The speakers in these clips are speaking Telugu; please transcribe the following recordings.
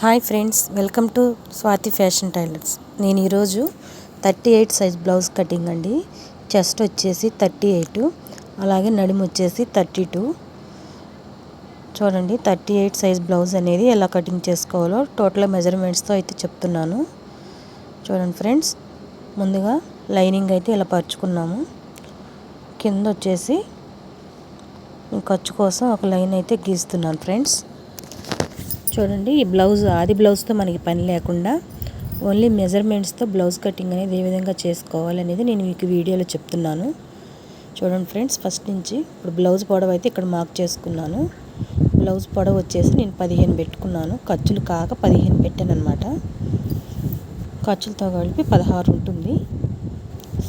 Hi friends welcome to Swathi fashion tailors. నేను ఈరోజు thirty eight size blouse cutting అండి. చెస్ట్ వచ్చేసి థర్టీ ఎయిట్ అలాగే నడుము వచ్చేసి థర్టీ టూ. చూడండి థర్టీ ఎయిట్ సైజ్ బ్లౌజ్ అనేది ఎలా కటింగ్ చేసుకోవాలో టోటల్ మెజర్మెంట్స్తో అయితే చెప్తున్నాను. చూడండి ఫ్రెండ్స్ ముందుగా లైనింగ్ అయితే ఇలా పరుచుకున్నాము. కింద వచ్చేసి ఖర్చు కోసం ఒక లైన్ అయితే గీస్తున్నాను ఫ్రెండ్స్. చూడండి ఈ బ్లౌజ్ ఆది బ్లౌజ్తో మనకి పని లేకుండా ఓన్లీ మెజర్మెంట్స్తో బ్లౌజ్ కటింగ్ అనేది ఏ విధంగా చేసుకోవాలనేది నేను మీకు వీడియోలో చెప్తున్నాను. చూడండి ఫ్రెండ్స్ ఫస్ట్ నుంచి ఇప్పుడు బ్లౌజ్ పొడవు అయితే ఇక్కడ మార్క్ చేసుకున్నాను. బ్లౌజ్ పొడవు వచ్చేసి నేను పదిహేను పెట్టుకున్నాను. ఖర్చులు కాక పదిహేను పెట్టాను అనమాట ఖర్చులతో కలిపి పదహారు ఉంటుంది.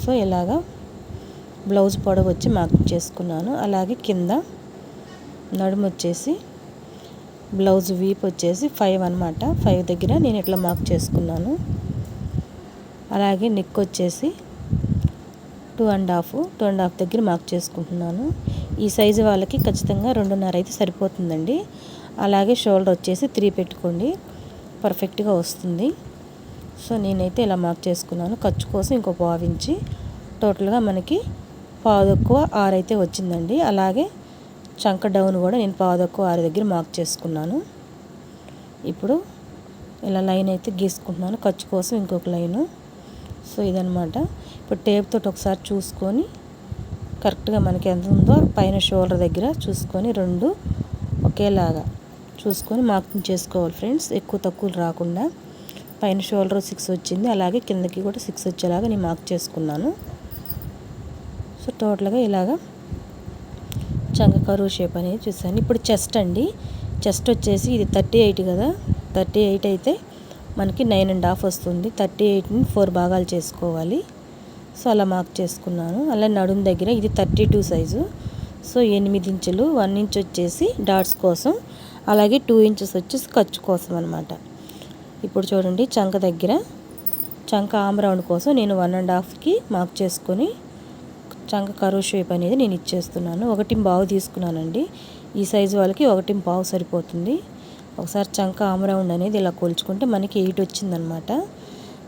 సో ఇలాగా బ్లౌజ్ పొడవు వచ్చి మార్క్ చేసుకున్నాను. అలాగే కింద నడుము వచ్చేసి బ్లౌజ్ వీప్ వచ్చేసి ఫైవ్ అనమాట ఫైవ్ దగ్గర నేను ఇట్లా మార్క్ చేసుకున్నాను. అలాగే నెక్ వచ్చేసి two and half two and half దగ్గర మార్క్ చేసుకుంటున్నాను. ఈ సైజు వాళ్ళకి ఖచ్చితంగా రెండున్నర అయితే సరిపోతుందండి. అలాగే షోల్డర్ వచ్చేసి త్రీ పెట్టుకోండి. పర్ఫెక్ట్గా వస్తుంది. సో నేనైతే ఇలా మార్క్ చేసుకున్నాను. ఖర్చు కోసం ఇంకో పావించి టోటల్గా మనకి పావు ఎక్కువ ఆరు అయితే వచ్చిందండి. అలాగే చంక డౌన్ కూడా నేను పాదకు ఆరు దగ్గర మార్క్ చేసుకున్నాను. ఇప్పుడు ఇలా లైన్ అయితే గీసుకుంటున్నాను. ఖర్చు కోసం ఇంకొక లైను. సో ఇదనమాట ఇప్పుడు టేప్ తోటి ఒకసారి చూసుకొని కరెక్ట్గా మనకి ఎంత ఉందో పైన షోల్డర్ దగ్గర చూసుకొని రెండు ఒకేలాగా చూసుకొని మార్కింగ్ చేసుకోవాలి ఫ్రెండ్స్. ఎక్కువ తక్కువలు రాకుండా పైన షోల్డర్ సిక్స్ వచ్చింది. అలాగే కిందకి కూడా సిక్స్ వచ్చేలాగా నేను మార్క్ చేసుకున్నాను. సో టోటల్గా ఇలాగా చంక కరువు షేప్ అనేది చూసాను ఇప్పుడు చెస్ట్ అండి. చెస్ట్ వచ్చేసి ఇది థర్టీ ఎయిట్ కదా. థర్టీ ఎయిట్ అయితే మనకి నైన్ అండ్ హాఫ్ వస్తుంది. థర్టీ ఎయిట్ని ఫోర్ భాగాలు చేసుకోవాలి. సో అలా మార్క్ చేసుకున్నాను. అలా నడుము దగ్గర ఇది థర్టీ టూ సైజు సో ఎనిమిది ఇంచులు వన్ ఇంచ్ వచ్చేసి డాట్స్ కోసం. అలాగే టూ ఇంచెస్ వచ్చేసి ఖర్చు కోసం అనమాట ఇప్పుడు చూడండి చంక దగ్గర. చంక ఆమ్ రౌండ్ కోసం నేను వన్ అండ్ హాఫ్కి మార్క్ చేసుకొని చంక కరువు షేప్ అనేది నేను ఇచ్చేస్తున్నాను. ఒకటి బావు తీసుకున్నానండి. ఈ సైజు వాళ్ళకి ఒకటి బావు సరిపోతుంది. ఒకసారి చంక ఆమ్రౌండ్ అనేది ఇలా కొలుచుకుంటే మనకి ఎయిట్ వచ్చిందనమాట.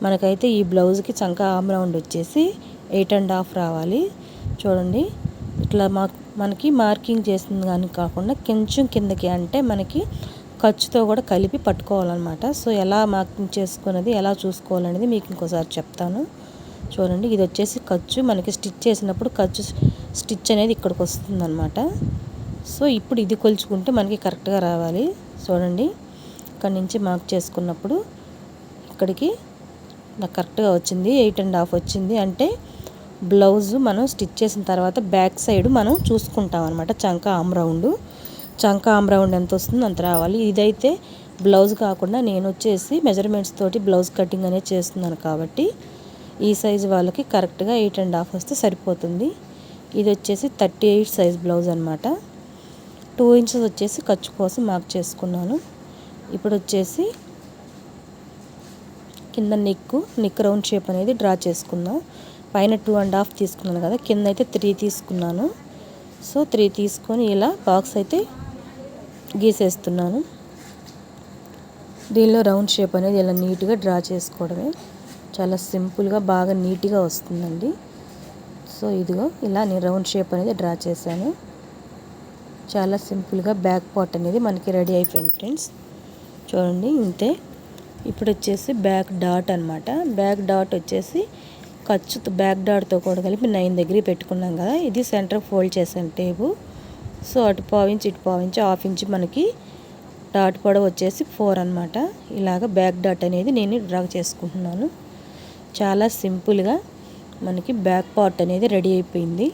మనకైతే ఈ బ్లౌజ్కి చంక ఆమ్ రౌండ్ వచ్చేసి ఎయిట్ అండ్ హాఫ్ రావాలి. చూడండి. ఇట్లా మా మనకి మార్కింగ్ చేసింది కానీ కాకుండా కొంచెం కిందకి అంటే మనకి ఖర్చుతో కూడా కలిపి పట్టుకోవాలన్నమాట. సో ఎలా మార్కింగ్ చేసుకున్నది ఎలా చూసుకోవాలనేది మీకు ఇంకోసారి చెప్తాను. చూడండి. ఇది వచ్చేసి ఖర్చు. మనకి స్టిచ్ చేసినప్పుడు ఖర్చు స్టిచ్ అనేది ఇక్కడికి వస్తుంది అనమాట సో ఇప్పుడు ఇది కొలుచుకుంటే మనకి కరెక్ట్గా రావాలి. చూడండి. ఇక్కడ నుంచి మార్క్ చేసుకున్నప్పుడు ఇక్కడికి నాకు కరెక్ట్గా వచ్చింది. ఎయిట్ అండ్ హాఫ్ వచ్చింది. అంటే బ్లౌజ్ మనం స్టిచ్ చేసిన తర్వాత బ్యాక్ సైడ్ మనం చూసుకుంటాం అనమాట చంక ఆమ్ రౌండ్. చంక ఆమ్ రౌండ్ ఎంత వస్తుందో అంత రావాలి. ఇదైతే బ్లౌజ్ కాకుండా నేను వచ్చేసి మెజర్మెంట్స్ తోటి బ్లౌజ్ కటింగ్ అనేది చేస్తున్నాను కాబట్టి ఈ సైజు వాళ్ళకి కరెక్ట్గా ఎయిట్ అండ్ హాఫ్ వస్తే సరిపోతుంది. ఇది వచ్చేసి థర్టీ ఎయిట్ సైజ్ బ్లౌజ్ అనమాట టూ ఇంచెస్ వచ్చేసి ఖర్చు కోసం మార్క్ చేసుకున్నాను. ఇప్పుడు వచ్చేసి కింద నెక్ నెక్ రౌండ్ షేప్ అనేది డ్రా చేసుకుందాం. పైన టూ అండ్ హాఫ్ తీసుకున్నాను కదా కింద అయితే త్రీ తీసుకున్నాను. సో త్రీ తీసుకొని ఇలా బాక్స్ అయితే గీసేస్తున్నాను. దీనిలో రౌండ్ షేప్ అనేది ఇలా నీట్గా డ్రా చేసుకోవడమే. చాలా సింపుల్గా బాగా నీట్గా వస్తుందండి. సో ఇదిగో ఇలా నేను రౌండ్ షేప్ అనేది డ్రా చేశాను. చాలా సింపుల్గా బ్యాక్ పార్ట్ అనేది మనకి రెడీ అయిపోయింది ఫ్రెండ్స్. చూడండి ఇంతే. ఇప్పుడు వచ్చేసి బ్యాక్ డాట్ అనమాట బ్యాక్ డాట్ వచ్చేసి ఖర్చు బ్యాక్ డాట్తో కూడా కలిపి నైన్ దగ్గర పెట్టుకున్నాం కదా. ఇది సెంటర్ ఫోల్డ్ చేశాను టేబు. సో అటు పావించి ఇటు పావించి హాఫ్ ఇంచ్ మనకి డాట్ పొడవు వచ్చేసి ఫోర్ అనమాట ఇలాగ బ్యాక్ డాట్ అనేది నేను డ్రా చేసుకుంటున్నాను. చాలా సింపుల్గా మనకి బ్యాక్ పార్ట్ అనేది రెడీ అయిపోయింది.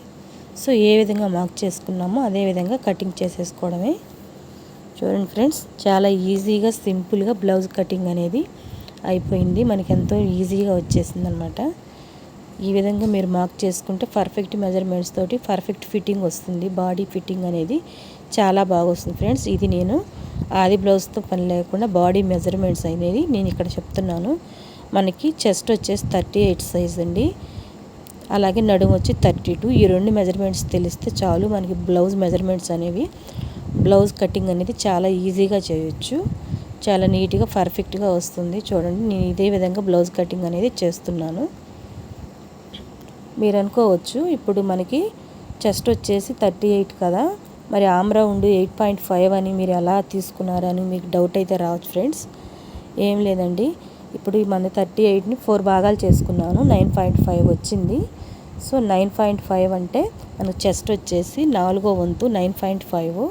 సో ఏ విధంగా మార్క్ చేసుకున్నామో అదే విధంగా కటింగ్ చేసేసుకోవడమే. చూడండి ఫ్రెండ్స్ చాలా ఈజీగా సింపుల్గా బ్లౌజ్ కటింగ్ అనేది అయిపోయింది. మనకి ఎంతో ఈజీగా వచ్చేసింది అనమాట ఈ విధంగా మీరు మార్క్ చేసుకుంటే పర్ఫెక్ట్ మెజర్మెంట్స్ తోటి పర్ఫెక్ట్ ఫిట్టింగ్ వస్తుంది. బాడీ ఫిట్టింగ్ అనేది చాలా బాగా వస్తుంది ఫ్రెండ్స్. ఇది నేను ఆది బ్లౌజ్తో పని లేకుండా బాడీ మెజర్మెంట్స్ అనేది నేను ఇక్కడ చెప్తున్నాను. మనకి చెస్ట్ వచ్చేసి థర్టీ ఎయిట్ సైజ్ అండి. అలాగే నడుము వచ్చి థర్టీ టూ. ఈ రెండు మెజర్మెంట్స్ తెలిస్తే చాలు మనకి బ్లౌజ్ మెజర్మెంట్స్ అనేవి. బ్లౌజ్ కటింగ్ అనేది చాలా ఈజీగా చేయొచ్చు. చాలా నీట్గా పర్ఫెక్ట్గా వస్తుంది. చూడండి నేను ఇదే విధంగా బ్లౌజ్ కటింగ్ అనేది చేస్తున్నాను. మీరు అనుకోవచ్చు ఇప్పుడు మనకి చెస్ట్ వచ్చేసి థర్టీ ఎయిట్ కదా. మరి ఆమ్రా ఉండి ఎయిట్ పాయింట్ ఫైవ్ అని మీరు ఎలా తీసుకున్నారని మీకు డౌట్ అయితే రావచ్చు ఫ్రెండ్స్. ఏం లేదండి. ఇప్పుడు ఈ మన థర్టీ ఎయిట్ని ఫోర్ భాగాలు చేసుకున్నాను. నైన్ పాయింట్ ఫైవ్ వచ్చింది. సో నైన్ పాయింట్ ఫైవ్ అంటే మనకు చెస్ట్ వచ్చేసి నాలుగో వంతు nine point five.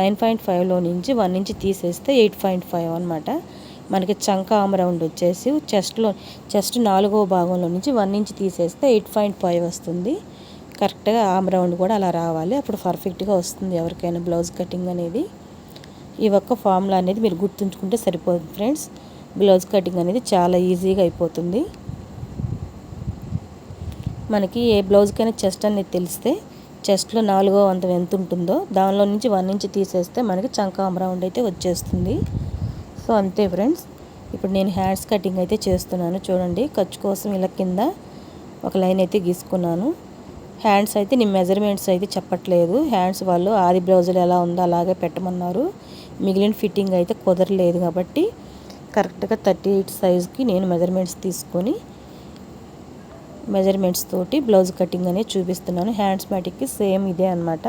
Nine point ఫైవ్లో నుంచి వన్ నుంచి తీసేస్తే ఎయిట్ పాయింట్ ఫైవ్ అనమాట మనకి చంక ఆమ్ రౌండ్ వచ్చేసి చెస్ట్లో చెస్ట్ నాలుగో భాగంలో నుంచి వన్ ఇంచ్ తీసేస్తే ఎయిట్ పాయింట్ ఫైవ్ వస్తుంది. కరెక్ట్గా ఆమ్ రౌండ్ కూడా అలా రావాలి. అప్పుడు పర్ఫెక్ట్గా వస్తుంది ఎవరికైనా బ్లౌజ్ కటింగ్ అనేది. ఈ ఒక్క ఫార్ములా అనేది మీరు గుర్తుంచుకుంటే సరిపోతుంది ఫ్రెండ్స్. బ్లౌజ్ కటింగ్ అనేది చాలా ఈజీగా అయిపోతుంది. మనకి ఏ బ్లౌజ్కైనా చెస్ట్ అనేది తెలిస్తే చెస్ట్లో నాలుగో వంతం ఎంత ఉంటుందో దానిలో నుంచి వన్ ఇంచ్ తీసేస్తే మనకి చంకామ రౌండ్ అయితే వచ్చేస్తుంది. సో అంతే ఫ్రెండ్స్. ఇప్పుడు నేను హ్యాండ్స్ కటింగ్ అయితే చేస్తున్నాను. చూడండి ఖర్చు కోసం ఇలా కింద ఒక లైన్ అయితే గీసుకున్నాను. హ్యాండ్స్ అయితే నేను మెజర్మెంట్స్ అయితే చెప్పట్లేదు. హ్యాండ్స్ వాళ్ళు ఆది బ్లౌజులు ఎలా ఉందో అలాగే పెట్టమన్నారు. మిగిలిన ఫిట్టింగ్ అయితే కుదరలేదు కాబట్టి కరెక్ట్గా థర్టీ ఎయిట్ సైజ్కి నేను మెజర్మెంట్స్ తీసుకొని మెజర్మెంట్స్ తోటి బ్లౌజ్ కటింగ్ అనేది చూపిస్తున్నాను. హ్యాండ్స్ మ్యాటిక్కి సేమ్ ఇదే అనమాట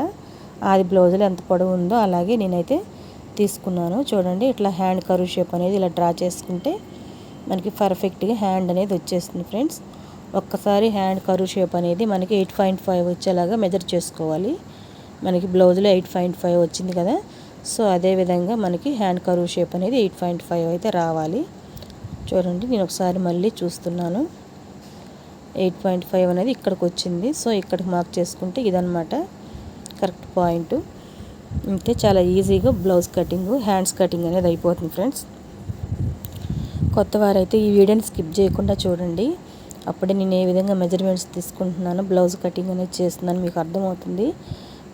అది బ్లౌజ్లో ఎంత పొడవు ఉందో అలాగే నేనైతే తీసుకున్నాను. చూడండి ఇట్లా హ్యాండ్ కరువు షేప్ అనేది ఇలా డ్రా చేసుకుంటే మనకి పర్ఫెక్ట్గా హ్యాండ్ అనేది వచ్చేస్తుంది ఫ్రెండ్స్. ఒక్కసారి హ్యాండ్ కరువు షేప్ అనేది మనకి ఎయిట్ పాయింట్ ఫైవ్ వచ్చేలాగా మెజర్ చేసుకోవాలి. మనకి బ్లౌజ్లో ఎయిట్ పాయింట్ ఫైవ్ వచ్చింది కదా సో అదేవిధంగా మనకి హ్యాండ్ కరువు షేప్ అనేది ఎయిట్ పాయింట్ ఫైవ్ అయితే రావాలి. చూడండి నేను ఒకసారి మళ్ళీ చూస్తున్నాను. ఎయిట్ పాయింట్ ఫైవ్ అనేది ఇక్కడికి వచ్చింది. సో ఇక్కడికి మార్క్ చేసుకుంటే ఇదనమాట కరెక్ట్ పాయింట్. ఇంతే చాలా ఈజీగా బ్లౌజ్ కటింగ్ హ్యాండ్స్ కటింగ్ అనేది అయిపోతుంది ఫ్రెండ్స్. కొత్త వారైతే ఈ వీడియోని స్కిప్ చేయకుండా చూడండి. అప్పుడే నేను ఏ విధంగా మెజర్మెంట్స్ తీసుకుంటున్నాను బ్లౌజ్ కటింగ్ అనేది చేస్తున్నాను మీకు అర్థమవుతుంది.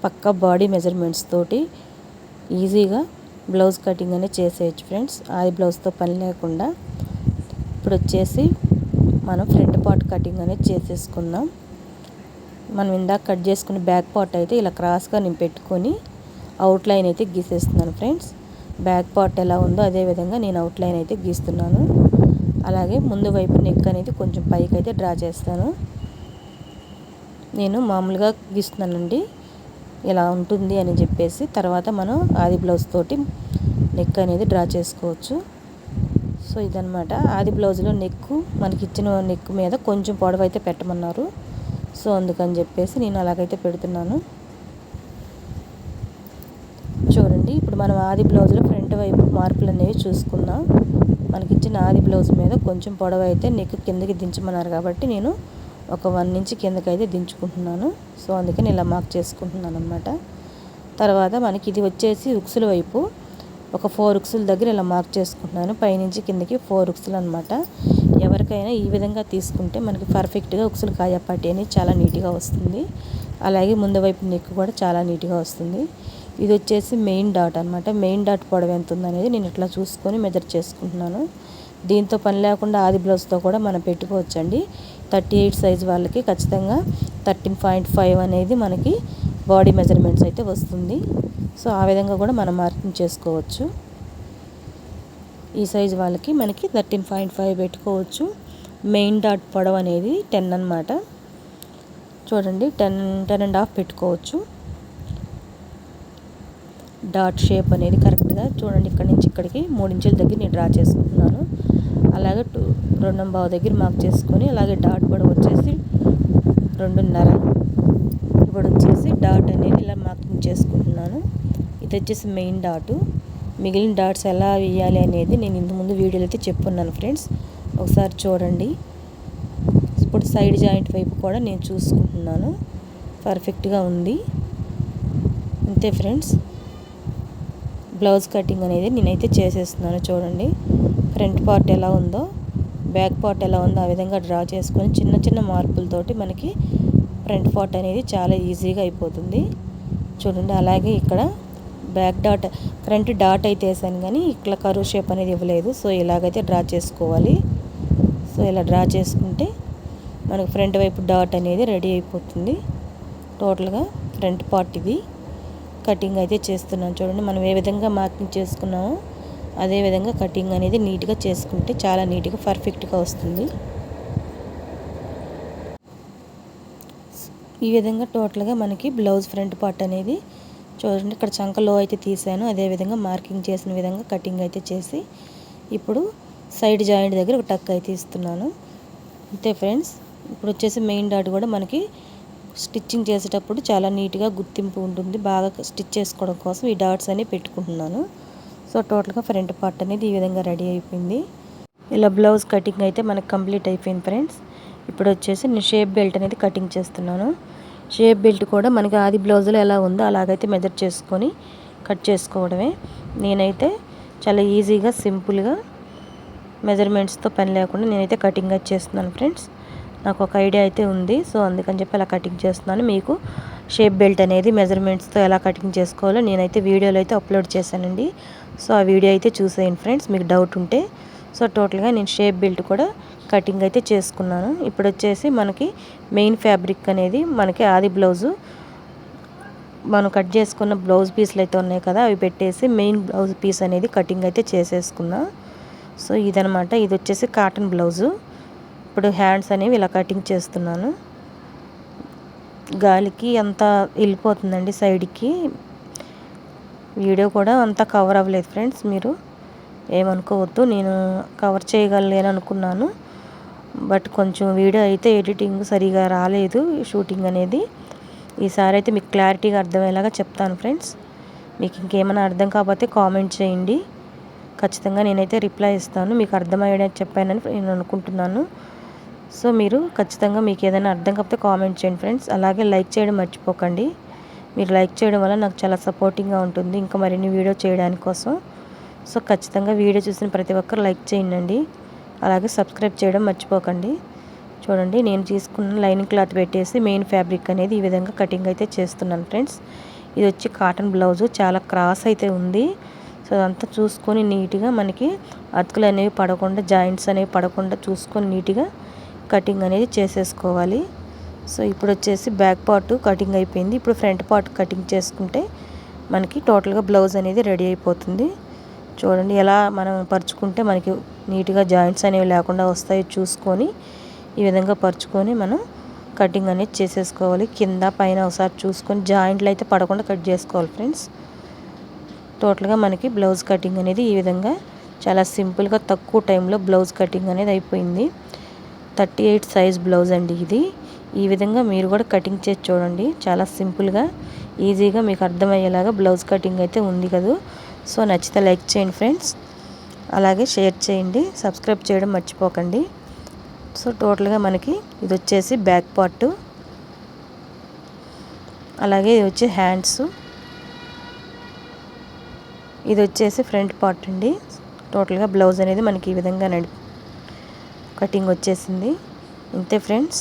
పక్క బాడీ మెజర్మెంట్స్ తోటి. ఈజీగా బ్లౌజ్ కటింగ్ అనేది చేసేయచ్చు ఫ్రెండ్స్. ఆది బ్లౌజ్తో పని లేకుండా ఇప్పుడు వచ్చేసి మనం ఫ్రంట్ పార్ట్ కటింగ్ అనేది చేసేసుకుందాం. మనం ఇందాక కట్ చేసుకున్న బ్యాక్ పార్ట్ అయితే ఇలా క్రాస్గా నేను పెట్టుకొని అవుట్లైన్ అయితే గీసేస్తున్నాను ఫ్రెండ్స్. బ్యాక్ పార్ట్ ఎలా ఉందో అదే విధంగా నేను అవుట్లైన్ అయితే గీస్తున్నాను. అలాగే ముందు వైపు నెక్ అనేది కొంచెం పైకి అయితే డ్రా చేస్తాను. నేను మామూలుగా గీస్తున్నానండి. ఇలా ఉంటుంది అని చెప్పేసి తర్వాత మనం ఆది బ్లౌజ్ తోటి నెక్ అనేది డ్రా చేసుకోవచ్చు. సో ఇదనమాట ఆది బ్లౌజ్లో నెక్ మనకి ఇచ్చిన నెక్ మీద కొంచెం పొడవు అయితే పెట్టమన్నారు. సో అందుకని చెప్పేసి నేను అలాగైతే పెడుతున్నాను. చూడండి ఇప్పుడు మనం ఆది బ్లౌజ్లో ఫ్రంట్ వైపు మార్పులు అనేవి చూసుకుందాం. మనకిచ్చిన ఆది బ్లౌజ్ మీద కొంచెం పొడవు అయితే నెక్ కిందకి దించమన్నారు కాబట్టి నేను ఒక వన్ ఇంచ్ కిందకైతే దించుకుంటున్నాను. సో అందుకని ఇలా మార్క్ చేసుకుంటున్నాను అనమాట తర్వాత మనకి ఇది వచ్చేసి ఉక్సుల వైపు. ఒక ఫోర్ ఉక్సుల దగ్గర ఇలా మార్క్ చేసుకుంటున్నాను. పైనుంచి కిందకి ఫోర్ ఉక్సులు అనమాట ఎవరికైనా ఈ విధంగా తీసుకుంటే మనకి పర్ఫెక్ట్గా ఉక్సులు కాయపాటి అనేది చాలా నీట్గా వస్తుంది. అలాగే ముందు వైపు నెక్ కూడా చాలా నీట్గా వస్తుంది. ఇది వచ్చేసి మెయిన్ డాట్ అనమాట మెయిన్ డాట్ పొడవు ఎంత ఉందనేది నేను ఇట్లా చూసుకొని మెజర్ చేసుకుంటున్నాను. దీంతో పని లేకుండా ఆది బ్లౌజ్తో కూడా మనం పెట్టుకోవచ్చండి. థర్టీ ఎయిట్ సైజ్ వాళ్ళకి ఖచ్చితంగా థర్టీన్ పాయింట్ ఫైవ్ అనేది మనకి బాడీ మెజర్మెంట్స్ అయితే వస్తుంది. సో ఆ విధంగా కూడా మనం మార్కింగ్ చేసుకోవచ్చు. ఈ సైజ్ వాళ్ళకి మనకి థర్టీన్ పాయింట్ ఫైవ్ పెట్టుకోవచ్చు. మెయిన్ డాట్ పొడవు అనేది టెన్ అనమాట చూడండి టెన్ టెన్ అండ్ హాఫ్ పెట్టుకోవచ్చు. డాట్ షేప్ అనేది కరెక్ట్గా చూడండి ఇక్కడ నుంచి ఇక్కడికి మూడు ఇంచుల దగ్గర నేను డ్రా చేసుకుంటున్నాను. అలాగే టూ రెండు బావు దగ్గర మార్క్ చేసుకొని అలాగే డాట్ కూడా వచ్చేసి రెండున్నర. ఇప్పుడు వచ్చేసి డాట్ అనేది ఇలా మార్కింగ్ చేసుకుంటున్నాను. ఇది వచ్చేసి మెయిన్ డాటు మిగిలిన డాట్స్ ఎలా వేయాలి అనేది నేను ఇంతకుముందు వీడియోలో అయితే చెప్పున్నాను ఫ్రెండ్స్ ఒకసారి చూడండి. ఇప్పుడు సైడ్ జాయింట్ వైపు కూడా నేను చూసుకుంటున్నాను. పర్ఫెక్ట్గా ఉంది. అంతే ఫ్రెండ్స్ బ్లౌజ్ కటింగ్ అనేది నేనైతే చేసేస్తున్నాను చూడండి. ఫ్రంట్ పార్ట్ ఎలా ఉందో. బ్యాక్ పార్ట్ ఎలా ఉందో ఆ విధంగా డ్రా చేసుకొని చిన్న చిన్న మార్పులతోటి మనకి ఫ్రంట్ పార్ట్ అనేది చాలా ఈజీగా అయిపోతుంది. చూడండి అలాగే ఇక్కడ బ్యాక్ డాట్ ఫ్రంట్ డాట్ అయితే వేసాను కానీ ఇట్లా కరువు షేప్ అనేది ఇవ్వలేదు. సో ఇలాగైతే డ్రా చేసుకోవాలి. సో ఇలా డ్రా చేసుకుంటే మనకు ఫ్రంట్ వైపు డాట్ అనేది రెడీ అయిపోతుంది. టోటల్గా ఫ్రంట్ పార్ట్ ఇది. కటింగ్ అయితే చేస్తున్నాను. చూడండి మనం ఏ విధంగా మార్కింగ్ చేసుకున్నామో అదేవిధంగా కటింగ్ అనేది నీట్గా చేసుకుంటే చాలా నీట్గా పర్ఫెక్ట్గా వస్తుంది. ఈ విధంగా టోటల్గా మనకి బ్లౌజ్ ఫ్రంట్ పార్ట్ అనేది చూడండి ఇక్కడ చంక లో అయితే తీసాను. అదేవిధంగా మార్కింగ్ చేసిన విధంగా కటింగ్ అయితే చేసి ఇప్పుడు సైడ్ జాయింట్ దగ్గర ఒక టక్ అయితే ఇస్తున్నాను. అంతే ఫ్రెండ్స్ ఇప్పుడు వచ్చేసి మెయిన్ డాట్ కూడా మనకి స్టిచ్చింగ్ చేసేటప్పుడు చాలా నీట్గా గుర్తింపు ఉంటుంది. బాగా స్టిచ్ చేసుకోవడం కోసం ఈ డాట్స్ అనేవి పెట్టుకుంటున్నాను. సో టోటల్గా ఫ్రంట్ పార్ట్ అనేది ఈ విధంగా రెడీ అయిపోయింది. ఇలా బ్లౌజ్ కటింగ్ అయితే మనకు కంప్లీట్ అయిపోయింది ఫ్రెండ్స్. ఇప్పుడు వచ్చేసి నేను షేప్ బెల్ట్ అనేది కటింగ్ చేస్తున్నాను. షేప్ బెల్ట్ కూడా మనకి ఆది బ్లౌజ్లో ఎలా ఉందో అలాగైతే మెజర్ చేసుకొని కట్ చేసుకోవడమే. నేనైతే చాలా ఈజీగా సింపుల్గా మెజర్మెంట్స్తో పని లేకుండా నేనైతే కటింగ్ అయితే చేస్తున్నాను ఫ్రెండ్స్. నాకు ఒక ఐడియా అయితే ఉంది. సో అందుకని చెప్పి అలా కటింగ్ చేస్తున్నాను. మీకు షేప్ బెల్ట్ అనేది మెజర్మెంట్స్తో ఎలా కటింగ్ చేసుకోవాలో నేనైతే వీడియోలో అయితే అప్లోడ్ చేశానండి. సో ఆ వీడియో అయితే చూసేయండి ఫ్రెండ్స్. మీకు డౌట్ ఉంటే సో టోటల్గా నేను షేప్ బెల్ట్ కూడా కటింగ్ అయితే చేసుకున్నాను. ఇప్పుడు వచ్చేసి మనకి మెయిన్ ఫ్యాబ్రిక్ అనేది మనకి ఆది బ్లౌజు. మనం కట్ చేసుకున్న బ్లౌజ్ పీస్లు అయితే ఉన్నాయి కదా అవి పెట్టేసి మెయిన్ బ్లౌజ్ పీస్ అనేది కటింగ్ అయితే చేసేసుకున్నా. సో ఇదనమాట ఇది వచ్చేసి కాటన్ బ్లౌజు. ఇప్పుడు హ్యాండ్స్ అనేవి ఇలా కటింగ్ చేస్తున్నాను. గాలికి అంతా వెళ్ళిపోతుందండి సైడ్కి. వీడియో కూడా అంతా కవర్ అవ్వలేదు ఫ్రెండ్స్ మీరు ఏమనుకోవద్దు నేను కవర్ చేయగలను అనుకున్నాను బట్ కొంచెం వీడియో అయితే ఎడిటింగ్ సరిగా రాలేదు షూటింగ్ అనేది. ఈసారి అయితే మీకు క్లారిటీగా అర్థమయ్యేలాగా చెప్తాను ఫ్రెండ్స్ మీకు ఇంకేమైనా అర్థం కాకపోతే కామెంట్ చేయండి. ఖచ్చితంగా నేనైతే రిప్లై ఇస్తాను. మీకు అర్థమయ్యేటట్టు చెప్పానని నేను అనుకుంటున్నాను. సో మీరు ఖచ్చితంగా మీకు ఏదైనా అర్థం కాకపోతే కామెంట్ చేయండి ఫ్రెండ్స్ అలాగే లైక్ చేయడం మర్చిపోకండి. మీరు లైక్ చేయడం వల్ల నాకు చాలా సపోర్టింగ్గా ఉంటుంది. ఇంకా మరిన్ని వీడియో చేయడానికి కోసం. సో ఖచ్చితంగా వీడియో చూసిన ప్రతి ఒక్కరు లైక్ చేయండి అలాగే సబ్స్క్రైబ్ చేయడం మర్చిపోకండి. చూడండి నేను తీసుకున్న లైనింగ్ క్లాత్ పెట్టేసి మెయిన్ ఫ్యాబ్రిక్ అనేది ఈ విధంగా కటింగ్ అయితే చేస్తున్నాను ఫ్రెండ్స్. ఇది వచ్చి కాటన్ బ్లౌజు చాలా క్రాస్ అయితే ఉంది. సో అదంతా చూసుకొని నీట్గా మనకి అతుకులు అనేవి పడకుండా జాయింట్స్ అనేవి పడకుండా చూసుకొని నీట్గా కటింగ్ అనేది చేసేసుకోవాలి. సో ఇప్పుడు వచ్చేసి బ్యాక్ పార్ట్ కటింగ్ అయిపోయింది. ఇప్పుడు ఫ్రంట్ పార్ట్ కటింగ్ చేసుకుంటే మనకి టోటల్గా బ్లౌజ్ అనేది రెడీ అయిపోతుంది. చూడండి ఎలా మనం పరుచుకుంటే మనకి నీట్గా జాయింట్స్ అనేవి లేకుండా వస్తాయి చూసుకొని ఈ విధంగా పరుచుకొని మనం కటింగ్ అనేది చేసేసుకోవాలి. కింద పైన ఒకసారి చూసుకొని జాయింట్లు అయితే పడకుండా కట్ చేసుకోవాలి ఫ్రెండ్స్. టోటల్గా మనకి బ్లౌజ్ కటింగ్ అనేది ఈ విధంగా చాలా సింపుల్గా తక్కువ టైంలో బ్లౌజ్ కటింగ్ అనేది అయిపోయింది. థర్టీ ఎయిట్ సైజ్ బ్లౌజ్ అండి ఇది. ఈ విధంగా మీరు కూడా కటింగ్ చేసి చూడండి. చాలా సింపుల్గా ఈజీగా మీకు అర్థమయ్యేలాగా బ్లౌజ్ కటింగ్ అయితే ఉంది కదా. సో నచ్చితే లైక్ చేయండి ఫ్రెండ్స్. అలాగే షేర్ చేయండి. సబ్స్క్రైబ్ చేయడం మర్చిపోకండి. సో టోటల్గా మనకి ఇది వచ్చేసి బ్యాక్ పార్ట్. అలాగే ఇది వచ్చి హ్యాండ్స్. ఇది వచ్చేసి ఫ్రంట్ పార్ట్ అండి. టోటల్గా బ్లౌజ్ అనేది మనకి ఈ విధంగా నడి కటింగ్ వచ్చేసింది. ఇంతే friends.